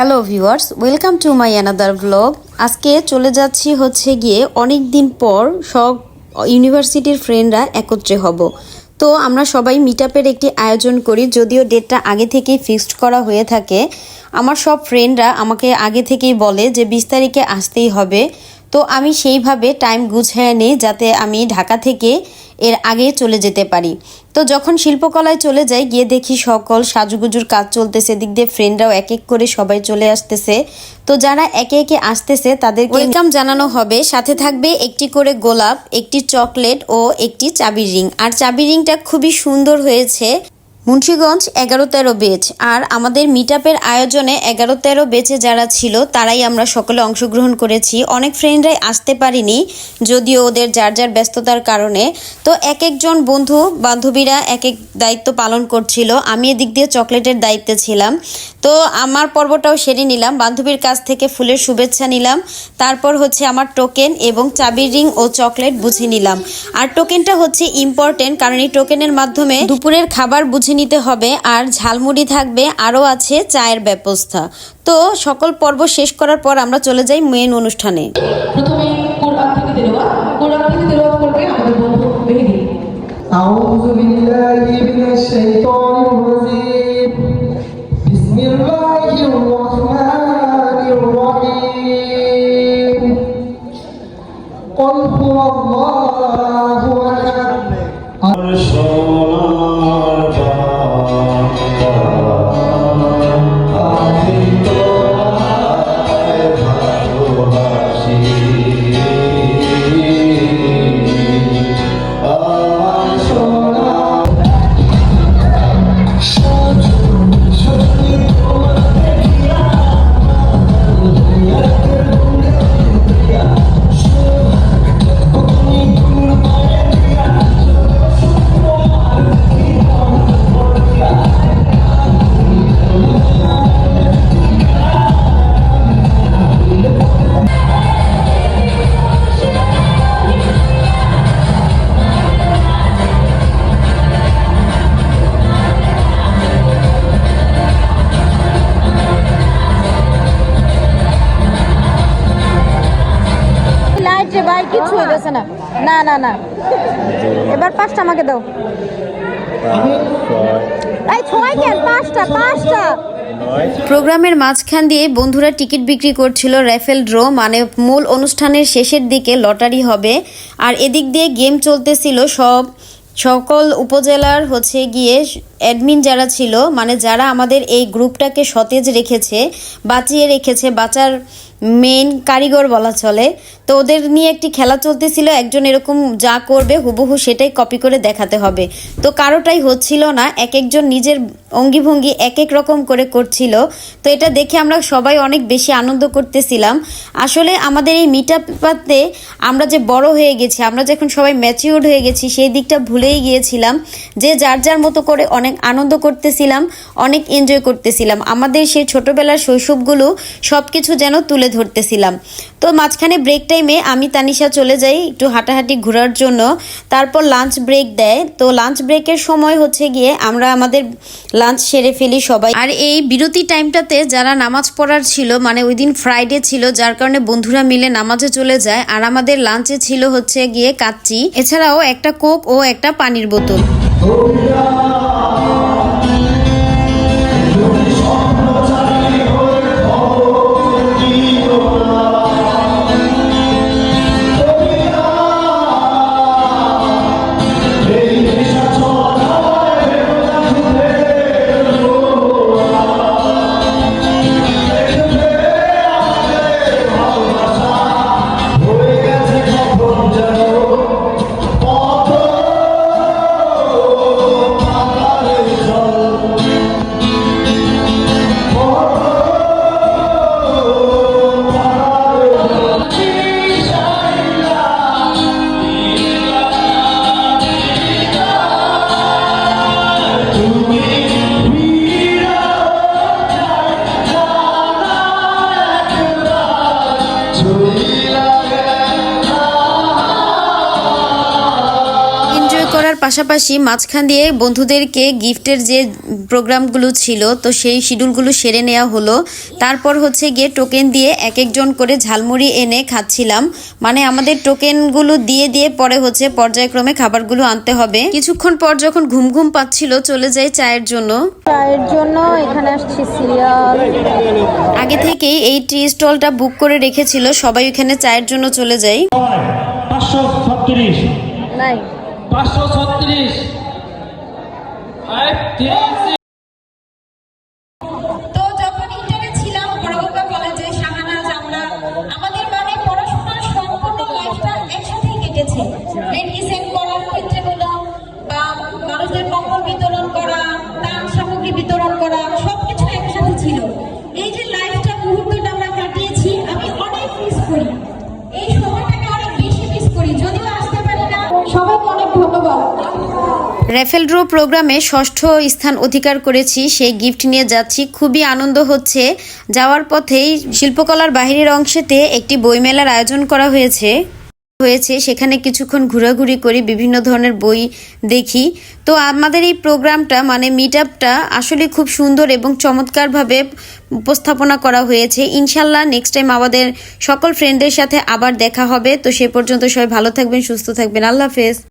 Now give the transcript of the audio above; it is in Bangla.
Hello viewers welcome to my another blog আজকে চলে যাচ্ছি হচ্ছে গিয়ে অনেক দিন পর সব ইউনিভার্সিটির ফ্রেন্ডরা একত্রে হব। তো আমরা সবাই মিট একটি আয়োজন করি, যদিও ডেটটা আগে থেকেই ফিক্সড করা হয়ে থাকে। আমার সব ফ্রেন্ডরা আমাকে আগে থেকেই বলে যে, বিশ তারিখে আসতেই হবে। তো আমি সেইভাবে টাইম গুছিয়ে নিই যাতে আমি ঢাকা থেকে এর আগে চলে যেতে পারি। তো যখন শিল্পকলায় চলে যাই, গিয়ে দেখি সকল সাজুগুজুর কাজ চলতেছে দিক দিয়ে ফ্রেন্ডরাও এক এক করে সবাই চলে আসতেছে। তো যারা একে একে আসতেছে তাদের ওয়েলকাম জানানো হবে। সাথে থাকবে একটি করে গোলাপ, একটি চকলেট ও একটি চাবি রিং। আর চাবি রিংটা খুবই সুন্দর হয়েছে। মুন্সীগঞ্জ এগারো তেরো বেচ। আর আমাদের মিট আয়োজনে এগারো তেরো বেচে যারা ছিল, তারাই আমরা সকলে অংশগ্রহণ করেছি। অনেক ফ্রেন্ডরাই আসতে পারিনি, যদিও ওদের যার যার ব্যস্ততার কারণে। তো এক একজন বন্ধু, বান্ধবীরা এক এক দায়িত্ব পালন করছিল। আমি এদিক দিয়ে চকলেটের দায়িত্বে ছিলাম। তো আমার পর্বটাও সেরে নিলাম। বান্ধবীর কাছ থেকে ফুলের শুভেচ্ছা নিলাম। তারপর হচ্ছে আমার টোকেন এবং চাবির রিং ও চকলেট বুঝে নিলাম। আর টোকেনটা হচ্ছে ইম্পর্টেন্ট কারণ এই টোকেনের মাধ্যমে দুপুরের খাবার বুঝে নিতে হবে আর ঝালমুড়ি থাকবে আরও আছে চায়ের ব্যবস্থা। তো সকল পর্ব শেষ করার পর আমরা চলে যাই মেন অনুষ্ঠানে। ভালোবাসি। না। না না না। এবার পাঁচটা আমাকে দাও। প্রোগ্রামের মাঝখান দিয়ে বন্ধুরা টিকিট বিক্রি করছিল র্যাফেল ড্র মানে মূল অনুষ্ঠানের শেষের দিকে লটারি হবে। আর এদিক দিয়ে গেম চলতেছিল সব, সকল উপজেলার হচ্ছে গিয়ে অ্যাডমিন যারা ছিল মানে যারা আমাদের এই গ্রুপটাকে সতেজ রেখেছে, বাঁচিয়ে রেখেছে, বাঁচার মেন কারিগর বলা চলে। তো ওদের নিয়ে একটি খেলা চলতেছিল, একজন এরকম যা করবে হুবহু সেটাই কপি করে দেখাতে হবে। তো কারোটাই হচ্ছিল না, এক একজন নিজের অঙ্গিভঙ্গি এক এক রকম করে করছিল। তো এটা দেখে আমরা সবাই অনেক বেশি আনন্দ করতেছিলাম। আসলে আমাদের এই মিট আপতে আমরা যে বড় হয়ে গেছি, আমরা যখন সবাই ম্যাচিউর্ড হয়ে গেছি, সেই দিকটা ভুলেই গিয়েছিলাম যে যার যার মতো করে অনেক আনন্দ করতেছিলাম। অনেক এনজয় করতেছিলাম। আমাদের সেই ছোটবেলার শৈশবগুলো সব কিছু যেন তুলে ধরতেছিলাম। তো মাঝখানে ব্রেক টাইমে আমি তানিশা চলে যাই একটু হাঁটাহাঁটি ঘোরার জন্য। তারপর লাঞ্চ ব্রেক দেয়। তো লাঞ্চ ব্রেকের সময় হচ্ছে গিয়ে আমরা আমাদের লাঞ্চ সেরে ফেলি সবাই। আর এই বিরতি টাইমটাতে যারা নামাজ পড়ার ছিল মানে ওই দিন ফ্রাইডে ছিল, যার কারণে বন্ধুরা মিলে নামাজে চলে যায়। আর আমাদের লাঞ্চে ছিল হচ্ছে গিয়ে কাচ্চি। এছাড়াও একটা কোক ও একটা পানির বোতল। পাশাপাশি মাঝখান দিয়ে বন্ধুদেরকে গিফটের যে প্রোগ্রামগুলো ছিল তো সেই শিডিউলগুলো সেরে নেওয়া হলো। তারপর হচ্ছে গিয়ে টোকেন দিয়ে এক একজন করে ঝালমুড়ি এনে খাচ্ছিলাম। মানে আমাদের টোকেনগুলো দিয়ে দিয়ে পরে হচ্ছে পর্যায়ক্রমে খাবারগুলো আনতে হবে। কিছুক্ষণ পর যখন ঘুম ঘুম পাচ্ছিল চলে যাই চায়ের জন্য। চায়ের জন্য এখানে আসছি সিরিয়াল। আগে থেকেই এই টি স্টলটা বুক করে রেখেছিল সবাই ওখানে চায়ের জন্য চলে যাই। পাঁচশো নাই। পাঁচশো ছত্রিশ। তো র্যাফেল ড্র প্রোগ্রামে ষষ্ঠ স্থান অধিকার করেছি, সেই গিফট নিয়ে যাচ্ছি। খুবই আনন্দ হচ্ছে। যাওয়ার পথেই শিল্পকলার বাহিরের অংশেতে একটি বইমেলার আয়োজন করা হয়েছে। হয়েছে, সেখানে কিছুক্ষণ ঘোরাঘুরি করি, বিভিন্ন ধরনের বই দেখি। তো আমাদের এই প্রোগ্রামটা মানে মিট আপটা আসলে খুব সুন্দর এবং চমৎকারভাবে উপস্থাপনা করা হয়েছে। ইনশাল্লাহ নেক্সট টাইম আমাদের সকল ফ্রেন্ডের সাথে আবার দেখা হবে। তো সে পর্যন্ত সবাই ভালো থাকবেন, সুস্থ থাকবেন। আল্লাহ হাফেজ।